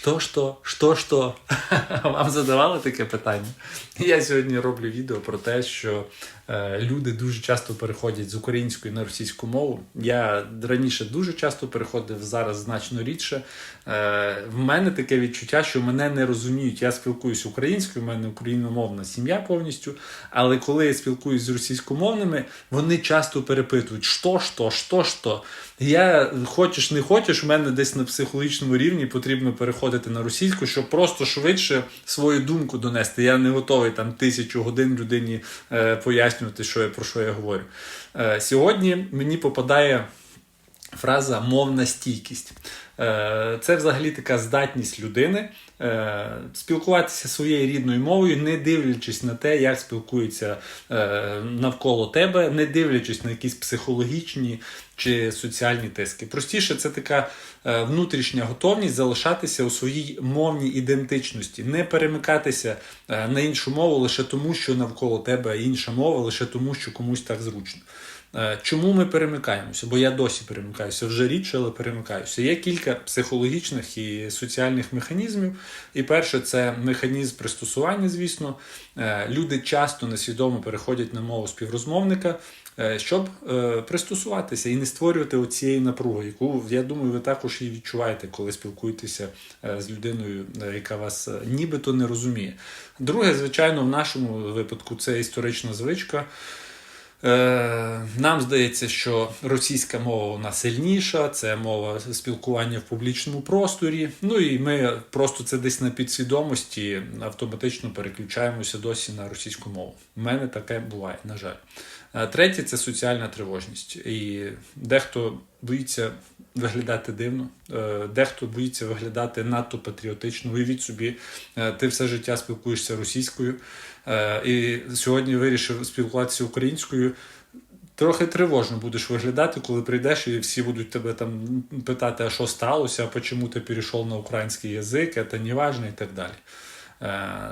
Що, що, що, що? Вам задавали таке питання? Я сьогодні роблю відео про те, що е, люди дуже часто переходять з української на російську мову. Я раніше дуже часто переходив, зараз значно рідше. Е, в мене таке відчуття, що мене не розуміють. Я спілкуюся українською, в мене україномовна сім'я повністю. Але коли я спілкуюся з російськомовними, вони часто перепитують, що, що, що, що. Я хочеш, не хочеш, в мене десь на психологічному рівні потрібно переходити на російську, щоб просто швидше свою думку донести. Я не готовий там тисячу годин людині е, пояснювати, що я про що я говорю. Е, сьогодні мені попадає фраза мовна стійкість. Е, Це взагалі така здатність людини спілкуватися своєю рідною мовою, не дивлячись на те, як спілкуються е, навколо тебе, не дивлячись на якісь психологічні чи соціальні тиски. Простіше, це така е, внутрішня готовність залишатися у своїй мовній ідентичності, не перемикатися е, на іншу мову лише тому, що навколо тебе інша мова, лише тому, що комусь так зручно. Е, Чому ми перемикаємося? Бо я досі перемикаюся, вже рідше, але перемикаюся. Є кілька психологічних і соціальних механізмів. І перше, це механізм пристосування, звісно. Е, Люди часто несвідомо переходять на мову співрозмовника, е, щоб пристосуватися і не створювати оцієї напруги, яку я думаю, ви також і відчуваєте, коли спілкуєтеся з людиною, яка вас нібито не розуміє. Друге, звичайно, в нашому випадку це історична звичка. Е, Нам здається, що російська мова вона сильніша, це мова спілкування в публічному просторі. Ну і ми просто це десь на підсвідомості автоматично переключаємося досі на російську мову. У мене таке буває, на жаль. Е, Третє це соціальна тривожність. І дехто боїться виглядати дивно, е, дехто боїться виглядати надто патріотично. Уявіть собі, е, ти все життя спілкуєшся російською, е, і сьогодні вирішив спілкуватися українською. Трохи тривожно будеш виглядати, коли прийдеш, і всі будуть тебе там питати, а що сталося, а чому ти перейшов на український язик, це не важно і так далі.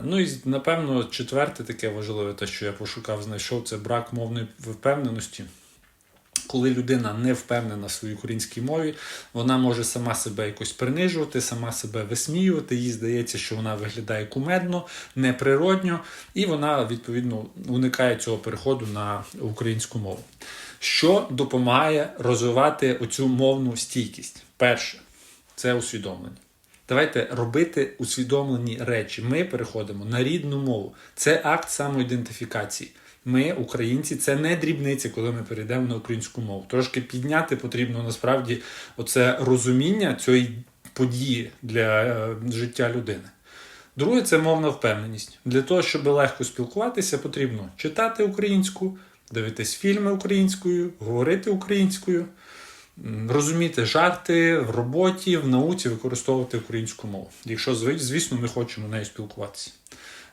Ну і напевно, четверте таке важливе, те, що я пошукав, знайшов, це брак мовної впевненості. Коли людина не впевнена в своїй українській мові, вона може сама себе якось принижувати, сама себе висміювати. Їй здається, що вона виглядає кумедно, неприродньо, і вона відповідно уникає цього переходу на українську мову. Що допомагає розвивати оцю мовну стійкість? Перше, це усвідомлення. Давайте робити усвідомлені речі. Ми переходимо на рідну мову. Це акт самоідентифікації. Ми, українці, це не дрібниці, коли ми перейдемо на українську мову. Трошки підняти потрібно насправді оце розуміння цієї події для е, життя людини. Друге, це мовна впевненість. Для того, щоб легко спілкуватися, потрібно читати українську, дивитись фільми українською, говорити українською, розуміти жарти в роботі, в науці, використовувати українську мову. Якщо, звісно, ми хочемо нею спілкуватися.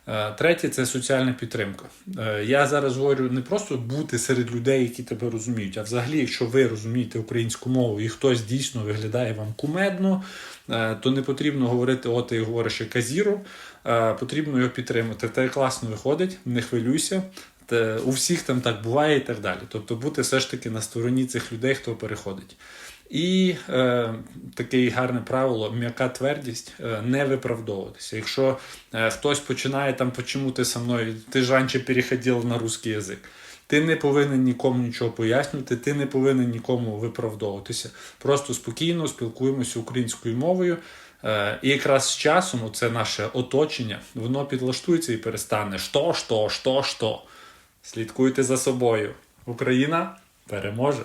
Е, Третє це соціальна підтримка. Е, Я зараз говорю не просто бути серед людей, які тебе розуміють, а взагалі, якщо ви розумієте українську мову і хтось дійсно виглядає вам кумедно, е, то не потрібно говорити, о, ти говориш казіру, потрібно його підтримати. Те класно виходить, не хвилюйся. Те, у всіх там так буває і так далі. Тобто бути все ж таки на стороні цих людей, хто переходить. І е, таке гарне правило, м'яка твердість, е, не виправдовуватися. Якщо е, хтось починає там, почому ти со мною, ти ж раніше переходив на русский язик. Ти не повинен нікому нічого пояснювати, ти не повинен нікому виправдовуватися. Просто спокійно спілкуємося українською мовою. Е, І якраз з часом це наше оточення, воно підлаштується і перестане що, що, що, що. Слідкуйте за собою. Україна переможе.